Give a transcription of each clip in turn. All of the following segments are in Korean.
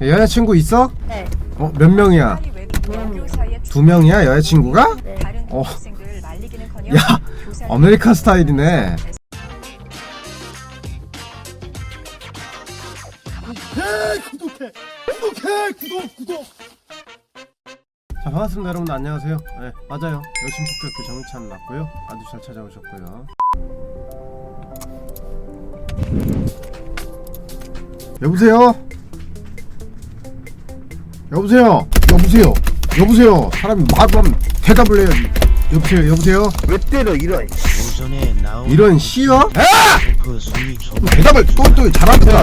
여자친구 있어? 네. 어, 몇 명이야? 두 명이야, 여자친구가? 네. 어. 야, 아메리칸 스타일이네. 구독해, 구독해, 구독, 구독. 자, 반갑습니다, 여러분. 안녕하세요. 네, 맞아요. 열심히 폭격교 정찬 맞고요. 아주 잘 찾아오셨고요. 여보세요? 여보세요? 여보세요? 여보세요? 사람이 말도 하면 대답을 해야지. 여보세요? 여보세요? 왜 때려 이런 이런 씨요? 조 대답을 또또 잘하더라.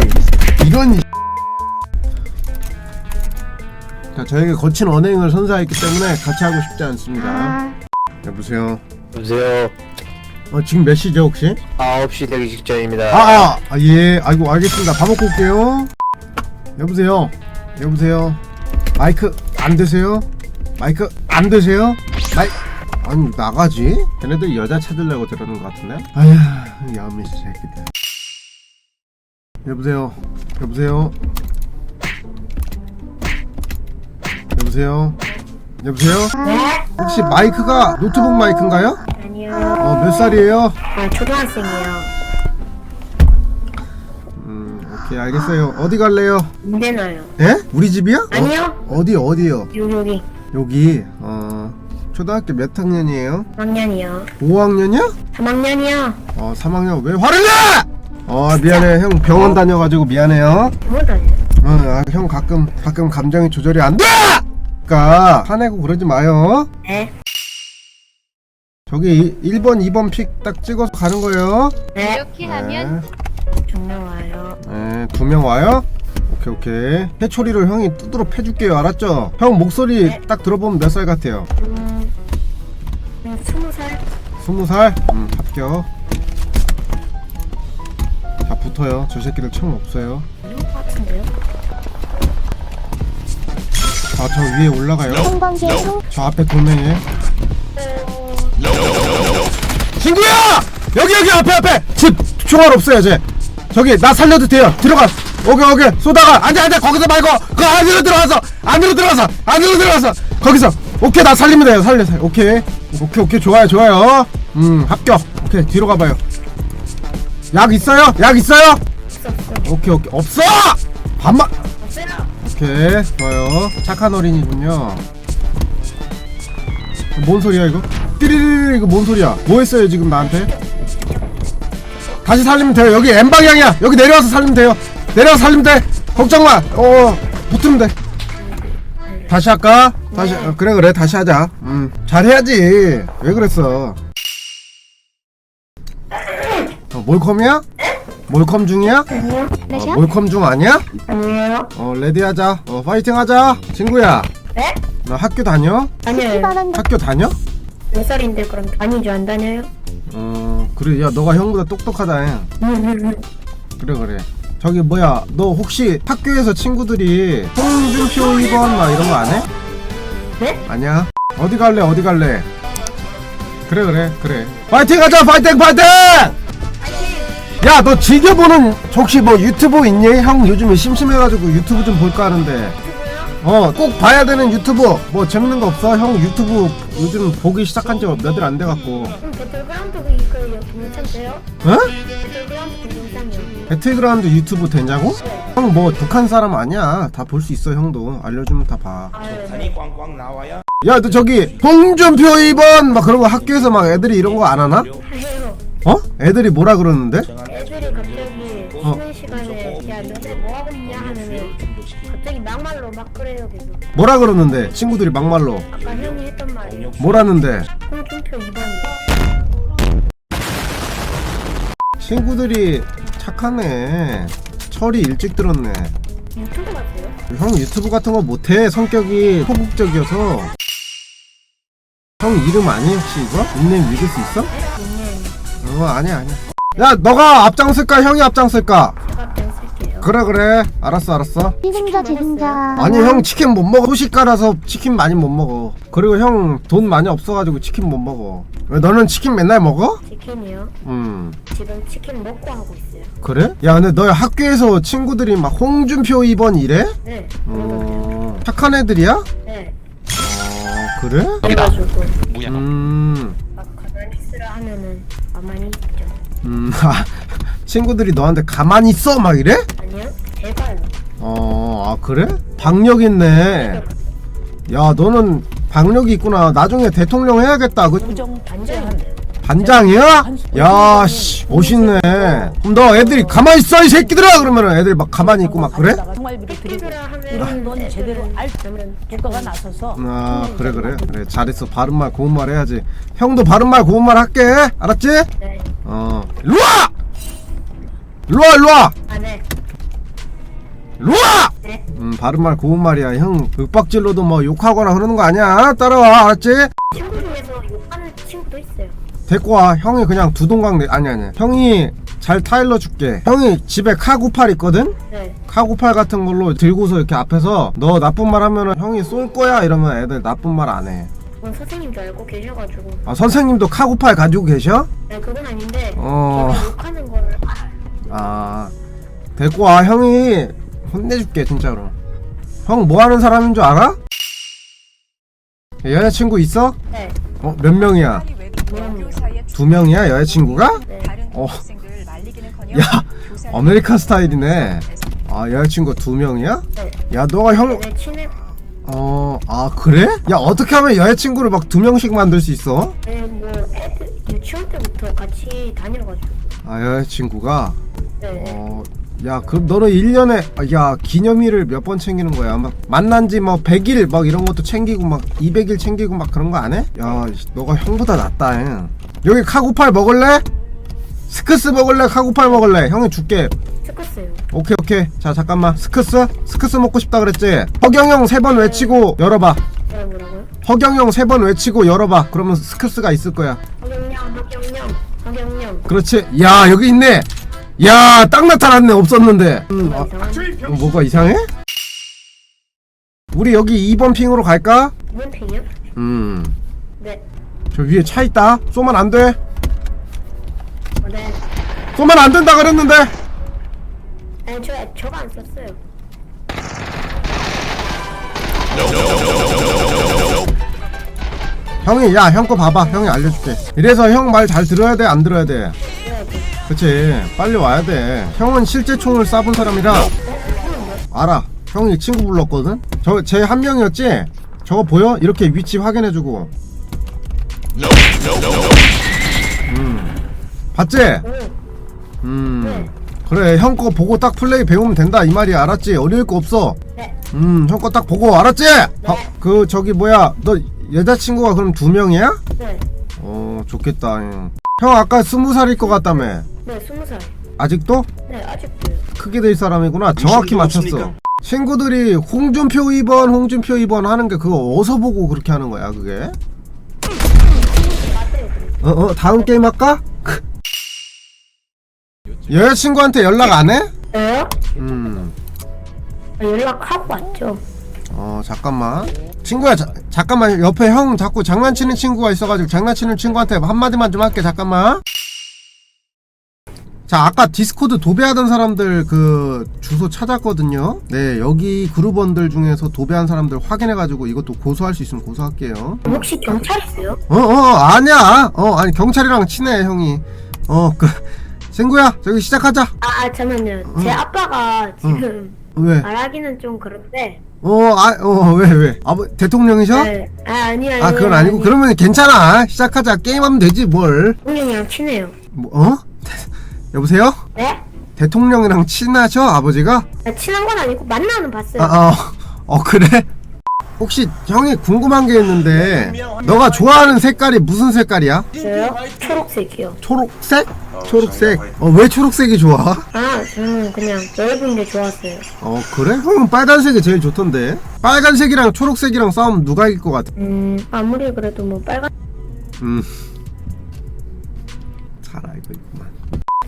이런 이- 자, 저에게 거친 언행을 선사했기 때문에 같이 하고 싶지 않습니다. 여보세요? 여보세요 어, 지금 몇 시죠 혹시? 9시 되기 직전입니다 아, 아, 아, 예. 아이고, 알겠습니다. 밥 먹고 올게요. 여보세요? 여보세요? 마이크 안 되세요? 마이크 안 되세요? 마이 아니, 나가지? 걔네들 여자 찾으려고 저러는 것 같은데? 아휴, 야미 새끼들. 여보세요? 여보세요? 여보세요? 여보세요? 혹시 마이크가 노트북 마이크인가요? 아니요. 어, 몇 살이에요? 아, 초등학생이에요. 오케이, 알겠어요. 어디 갈래요? 문대나요? 예? 우리 집이야? 아니요. 어, 어디 어디요? 여기, 여기. 여기 어 초등학교 몇 학년이에요? 3학년이요. 5학년이야? 3학년이요. 어 3학년 왜 화를 내? 어 미안해 형 병원 다녀가지고 미안해요. 뭐 다녀요? 어, 아, 형 가끔 가끔 감정이 조절이 안 돼. 그러니까 화내고 그러지 마요. 네. 저기 1번 2번 픽 딱 찍어서 가는 거예요. 네. 이렇게 하면 정말 와요. 네, 두 명 와요. 오케이 오케이. 해초리를 형이 뚜드러 패줄게요. 알았죠? 형 목소리 네. 딱 들어보면 몇 살 같아요? 음, 음, 20살? 스무 살? 음, 합격. 자, 붙어요. 저 새끼들 청 없어요. 같은데요? 자, 저 위에 올라가요. 저 앞에 돌멩이. 친구야! 여기, 여기, 앞에, 앞에! 집! 총알 없어요, 쟤. 저기, 나 살려도 돼요. 들어가! 오케이, 오케이. 쏘다가, 안 돼, 안 돼! 거기서 말고! 그 안으로 들어가서! 안으로 들어가서! 안으로 들어가서! 거기서! 오케이, 나 살리면 돼요. 살려, 살려. 오케이. 오케이, 오케이. 좋아요, 좋아요. 음, 합격. 오케이, 뒤로 가봐요. 약 있어요? 약 있어요? 없어. 오케이 오케이 없어! 반만 없어요. 오케이 좋아요 착한 어린이군요 뭔 소리야 이거? 띠리리리 이거 뭔 소리야 뭐 했어요 지금 나한테? 다시 살리면 돼요 여기 N방향이야 여기 내려와서 살리면 돼요 내려와서 살리면 돼 걱정 마 어 붙으면 돼 다시 할까? 다시 어, 그래 그래 다시 하자 음 잘해야지 왜 그랬어 어, 몰컴이야? 몰컴 중이야? 아니요. 어, 몰컴 중 아니야? 아니에요. 어 레디하자 어 파이팅 하자 친구야 네? 너 학교 다녀? 아니에요. 학교 다녀? 몇 살인데 그럼 아니죠, 안 다녀요? 어 그래 야 너가 형보다 똑똑하다 잉. 그래 그래 저기 뭐야 너 혹시 학교에서 친구들이 홍준표 2번 막 이런 거 안 해? 네? 아니야 어디 갈래 어디 갈래 그래 그래 그래 파이팅 하자 파이팅 파이팅 야 너 즐겨보는 혹시 뭐 유튜브 있니? 형 요즘에 심심해가지고 유튜브 좀 볼까 하는데 어 꼭 봐야 되는 유튜브 뭐 재밌는 거 없어? 형 유튜브 요즘 보기 시작한 지 몇 일 안 돼갖고 그럼 배틀그라 배틀그라운드 동영상이요. 배틀그라운드 유튜브 되냐고? 형 뭐 북한 사람 아니야 다 볼 수 있어 형도 알려주면 다봐야 아, 너 저기 홍준표 2번 막 그런 거 학교에서 막 애들이 이런 거 안 하나? 해요. 어? 애들이 뭐라 그러는데? 애들이 갑자기 어. 쉬는 시간에 야 너네 뭐 하고 있냐 하면은 갑자기 막말로 막 그래요 계속 뭐라 그러는데 친구들이 막말로 아까 형이 했던 말이에요 뭐라는데 홍 친구들이 착하네. 철이 일찍 들었네. 유튜브 같아요? 형 유튜브 같은 거 못해. 성격이 소극적이어서. 형 이름 아니 혹시 이거? 닉네임 읽을 수 있어? 닉네임. 어 아니야 아니야. 야 너가 앞장설까? 형이 앞장설까? 제가 그래 그래 알았어 알았어 책임자 책임자 아니 형 치킨 못 먹어 소식가라서 치킨 많이 못 먹어 그리고 형 돈 많이 없어가지고 치킨 못 먹어 왜 너는 치킨 맨날 먹어? 치킨이요? 음 지금 치킨 먹고 하고 있어요. 그래? 야 근데 너희 학교에서 친구들이 막 홍준표 2번 이래? 네. 어 착한 애들이야? 네. 어 그래? 그래가지고 음, 막 가만히 있으라 하면은 가만히 있죠. 음, 아, 친구들이 너한테 가만히 있어 막 이래? 제발. 어, 아 그래? 박력 있네. 야, 너는 박력이 있구나. 나중에 대통령 해야겠다. 그 반전인데요. 반장이야? 야, 씨, 멋있네. 그럼 너 애들이 가만히 있어 이 새끼들아 그러면은 애들 막 가만히 있고 막 그래? 생활비를 드리고 새끼들아 하면 이런 건 제대로 알 그러면 국가가 나서서 아, 그래 그래. 그래 잘했어. 바른 말 고운 말 해야지. 형도 바른 말 고운 말 할게. 알았지? 네. 어. 일로 와! 일로 와, 일로 와! 아 네. 와! 네. 음, 바른 말 고운 말이야. 형 윽박질러도 뭐 욕하거나 그러는 거 아니야. 따라와. 알았지? 친구 중에서 욕하는 친구도 있어요. 데리고 와. 형이 그냥 두 동강 내 아니 아니. 형이 잘 타일러 줄게. 형이 집에 카구팔 있거든? 네. 카구팔 같은 걸로 들고서 이렇게 앞에서 너 나쁜 말 하면은 형이 쏠 거야 이러면 애들 나쁜 말 안 해. 그건 선생님 줄 알고 계셔가지고. 아, 선생님도 카구팔 가지고 계셔? 네, 그건 아닌데. 어. 제가 욕하는 거를 알아요. 아. 데리고 와. 형이 혼내줄게 진짜로. 형 뭐 하는 사람인 줄 알아? 여자친구 있어? 네. 어, 몇 명이야? 두 명이야 여자친구가? 네. 어, 야, 아메리칸 스타일이네. 아, 여자친구 두 명이야? 네. 야, 너가 형, 네, 친해. 어, 아, 그래? 야, 어떻게 하면 여자친구를 막 두 명씩 만들 수 있어? 네, 뭐 애들 유치원 때부터 같이 다녀가지고. 아, 여자친구가? 네. 어, 야, 그럼 너는 1년에, 야, 기념일을 몇 번 챙기는 거야? 막, 만난 지 뭐 100일 막 이런 것도 챙기고 막 200일 챙기고 막 그런 거 안 해? 야, 씨, 너가 형보다 낫다, 잉. 여기 카구팔 먹을래? 스크스 먹을래? 카구팔 먹을래? 형이 줄게. 스커스요. 오케이 오케이 자 잠깐만 스크스? 스크스 먹고 싶다 그랬지? 허경영 세 번 외치고 열어봐 뭐라고요? 허경영 세 번 외치고 열어봐 그러면 스크스가 있을 거야 허경영, 허경영, 허경영. 그렇지 야 여기 있네 야 딱 나타났네 없었는데 음, 뭐가 아? 어, 뭐가 이상해? 우리 여기 2번 핑으로 갈까? 문팽이요? 음저 네. 위에 차 있다 쏘면 안 돼 어, 네. 쏘면 안 된다 그랬는데 아니 저 저가 안 썼어요. 형이 야 형 거 봐봐 형이 알려줄게 이래서 형 말 잘 들어야 돼 안 들어야 돼 그치? 빨리 와야 돼. 형은 실제 총을 쏴본 사람이라. 알아. 형이 친구 불렀거든? 저 쟤 한 명이었지? 저거 보여? 이렇게 위치 확인해주고. 음. 봤지? 오, 음. 그래 형 거 보고 딱 플레이 배우면 된다. 이 말이야 알았지? 어려울 거 없어. 네. 음형 거 딱 보고 알았지? 어, 그 저기 뭐야? 너 여자친구가 그럼 두 명이야? 네. 어 좋겠다. 형. 형 아까 스무 살일 것 같다며 네, 스무 살. 아직도 네, 아직도요. 크게 될 사람이구나. 정확히 맞췄어. 친구들이 홍준표 2번, 홍준표 2번 하는 게 그거 어디서 보고 그렇게 하는 거야, 그게? 맞아요. 어, 어, 다음 게임 할까? 여자친구한테 연락 안 해? 왜요? 음, 아, 연락하고 왔죠. 어, 잠깐만. 친구야, 자, 잠깐만. 옆에 형 자꾸 장난치는 친구가 있어가지고 장난치는 친구한테 한마디만 좀 할게, 잠깐만. 자, 아까 디스코드 도배하던 사람들 그 주소 찾았거든요. 네, 여기 그룹원들 중에서 도배한 사람들 확인해가지고 이것도 고소할 수 있으면 고소할게요. 혹시 경찰이세요? 어, 어, 아니야. 어, 아니, 경찰이랑 친해, 형이. 어, 그, 친구야, 저기 시작하자. 아, 아 잠깐만요. 제 아빠가 지금 왜? 말하기는 좀 그런데. 어, 아, 어, 왜, 왜? 아버, 대통령이셔? 네. 아, 아니요. 아, 그건 아니고, 그러면 괜찮아. 시작하자. 게임하면 되지, 뭘. 형님이랑 친해요. 뭐, 어? 여보세요? 네? 대통령이랑 친하셔, 아버지가? 아, 친한 건 아니고 만나는 봤어요. 아, 어, 어, 그래? 혹시 형이 궁금한 게 있는데, 너가 좋아하는 색깔이 무슨 색깔이야? 저요? 초록색이요. 초록색? 초록색. 어, 왜 초록색이 좋아? 아, 저는 그냥 넓은 게 좋았어요. 어, 그래? 형은 빨간색이 제일 좋던데. 빨간색이랑 초록색이랑 싸우면 누가 이길 것 같아? 음, 아무리 그래도 뭐 빨간. 음. 잘 알고 있구만.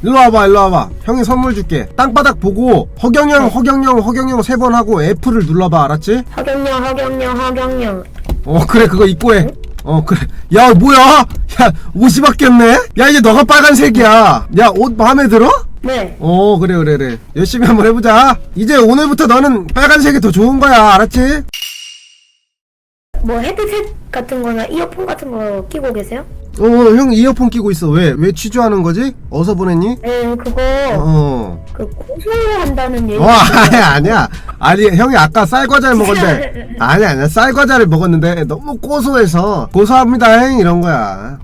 일로 와봐 일로 와봐. 형이 선물 줄게. 땅바닥 보고 허경영 허경영 허경영 세 번 하고 F를 눌러봐. 알았지? 허경영 허경영 허경영. 어 그래 그거 입고 해 어 그래. 야 뭐야? 야 옷이 바뀌었네? 야 이제 너가 빨간색이야. 야 옷 마음에 들어? 네. 어 그래 그래 그래. 열심히 한번 해보자. 이제 오늘부터 너는 빨간색이 더 좋은 거야. 알았지? 뭐 헤드셋 같은 거나 이어폰 같은 거 끼고 계세요? 어 형 이어폰 끼고 있어 왜? 왜 취조하는 거지? 어디서 보냈니? 네 그거 어 그 고소한다는 얘기 어, 아니야, 아니야. 아니, 형이 아까 쌀과자를 먹었는데. 아니야, 아니야. 쌀과자를 먹었는데 너무 고소해서. 고소합니다, 잉 이런 거야.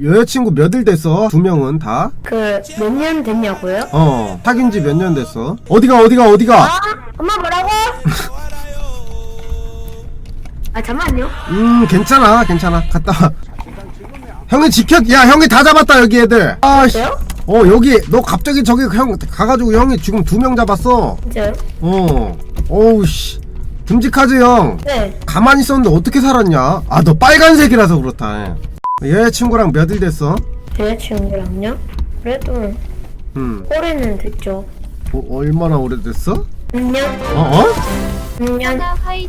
여자친구 몇 일 됐어? 두 명은 다? 그 몇 년 됐냐고요? 어, 사귄 지 몇 년 됐어? 어디가, 어디가, 어디가? 아 엄마 뭐라고? 아 잠만요 음, 괜찮아, 괜찮아. 갔다 와. 형이 지켜, 야, 형이 다 잡았다, 여기 애들. 아, 씨. 진짜요? 어, 여기, 너 갑자기 저기 형, 가가지고 형이 지금 두 명 잡았어. 진짜요? 어, 어우, 씨. 듬직하지, 형? 네 가만히 있었는데 어떻게 살았냐? 아, 너 빨간색이라서 그렇다. 여자친구랑 몇 일 됐어? 여자친구랑요? 그래도 음, 올해는 됐죠 어, 얼마나 오래됐어? 6년? 어? 어? 6년?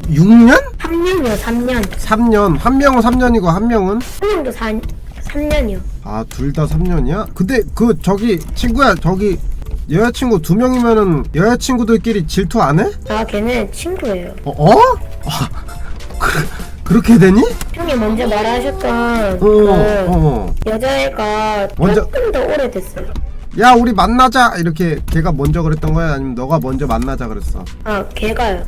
6년? 3년이요 3년 3년. 한 명은 3년이고 한 명은? 한 명도 4, 3년이요 아, 둘 다 3년이야? 근데 그 저기 친구야, 저기 여자친구 두 명이면은 여자친구들끼리 질투 안 해? 아 걔는 친구예요 어? 어? 아, 그, 그렇게 되니? 형이 먼저 말하셨던 어, 그 어. 여자애가 먼저- 조금 더 오래됐어요 야, 우리 만나자. 이렇게 걔가 먼저 그랬던 거야? 아니면 너가 먼저 만나자 그랬어? 아 걔가요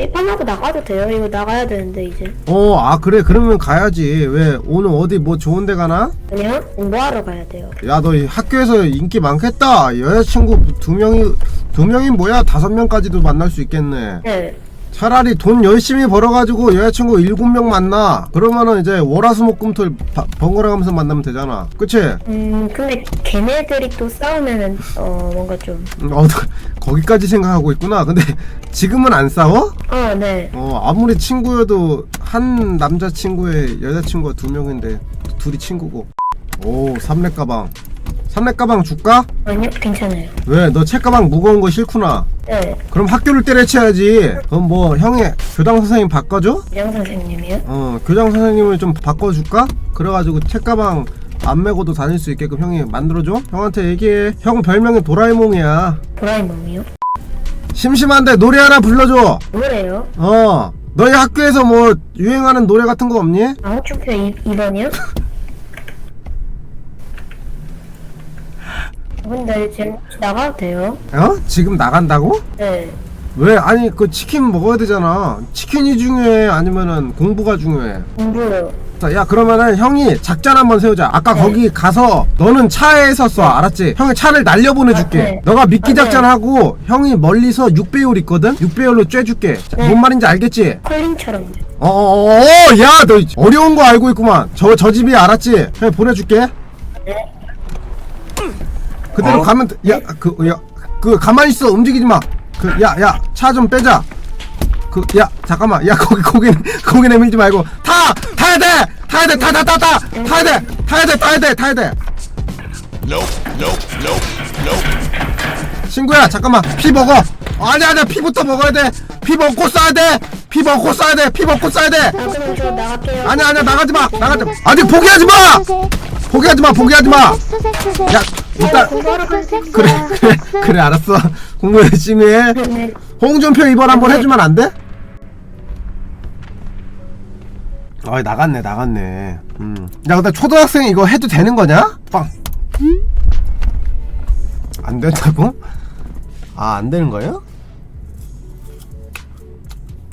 이 판하고 나가도 돼요? 이거 나가야 되는데 이제 어, 아, 그래. 그러면 가야지. 왜, 오늘 어디 뭐 좋은 데 가나? 아니요? 공부하러 가야 돼요 야, 너이 학교에서 인기 많겠다. 여자친구 두 명이, 두 명이 뭐야? 다섯 명까지도 만날 수 있겠네. 네 차라리 돈 열심히 벌어가지고 여자친구 일곱 명 만나. 그러면은 이제 월화수목금토일 바- 번갈아 가면서 만나면 되잖아. 그치? 음 근데 걔네들이 또 싸우면은 어 뭔가 좀 음, 어, 거기까지 생각하고 있구나. 근데 지금은 안 싸워? 어, 네. 어, 아무리 친구여도 한 남자친구에 여자친구가 두 명인데 둘이 친구고. 오, 삼렙 가방. 삼렙 가방 줄까? 아니요, 괜찮아요. 왜? 너 책 가방 무거운 거 싫구나. 네. 그럼 학교를 때려쳐야지. 그럼 뭐 형의 교장 선생님 바꿔줘? 양 선생님이요? 어, 교장 선생님을 좀 바꿔줄까? 그래가지고 책 가방 안 메고도 다닐 수 있게끔 형이 만들어줘? 형한테 얘기해. 형 별명이 도라에몽이야. 도라에몽이요? 심심한데 노래 하나 불러줘. 뭐래요? 어. 너희 학교에서 뭐 유행하는 노래 같은 거 없니? 아웃주표 2번이요? 근데 지금 나가도 돼요? 어? 지금 나간다고? 네. 왜? 아니 그 치킨 먹어야 되잖아. 치킨이 중요해? 아니면은 공부가 중요해? 공부요. 자, 야 그러면은 형이 작전 한번 세우자. 아까 네. 거기 가서 너는 차에서 쏴, 알았지? 형이 차를 날려 보내줄게. 아, 네. 너가 미끼 아, 네. 작전하고 형이 멀리서 6배율 있거든. 6배율로 쬐줄게. 자, 네. 뭔 말인지 알겠지? 콜링처럼. 어어어, 야, 너 어려운 거 알고 있구만. 저 저 집이 알았지? 형 보내줄게. 네. 그대로 가면 돼. 야, 그, 야, 그 가만히 있어. 움직이지 마. 그, 야, 야, 차 좀 빼자. 그, 야, 잠깐만. 야, 거기, 거기, 거기 내밀지 말고. 타! 타야 돼! 타야 돼! 타, 타, 타, 타! 타야 돼! 타야 돼! 타야 돼! 타야 돼! 친구야, 잠깐만. 피 먹어. 아니야, 아니야. 피부터 먹어야 돼. 피 먹고 쏴야 돼. 피 먹고 쏴야 돼. 피 먹고 쏴야 돼. 아. 아니야, 아니야. 나가지 마. 나가지 마. 아직 포기하지 마! 포기하지 마. 포기하지 마. 야, 일단. 돼. 그래, 그래, 그래, 알았어. 공부 열심히 해. 네. 홍준표 이번 한번 해주면 안 돼? 아 나갔네 나갔네 음. 야 근데 초등학생 이거 해도 되는 거냐? 빵. 안 된다고? 아 안 되는 거예요?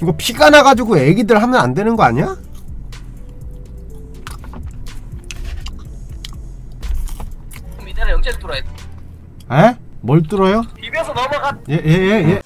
이거 피가 나가지고 애기들 하면 안 되는 거 아니야? 뭘 뚫어요? 비벼서 넘어가. 예 예, 예, 예.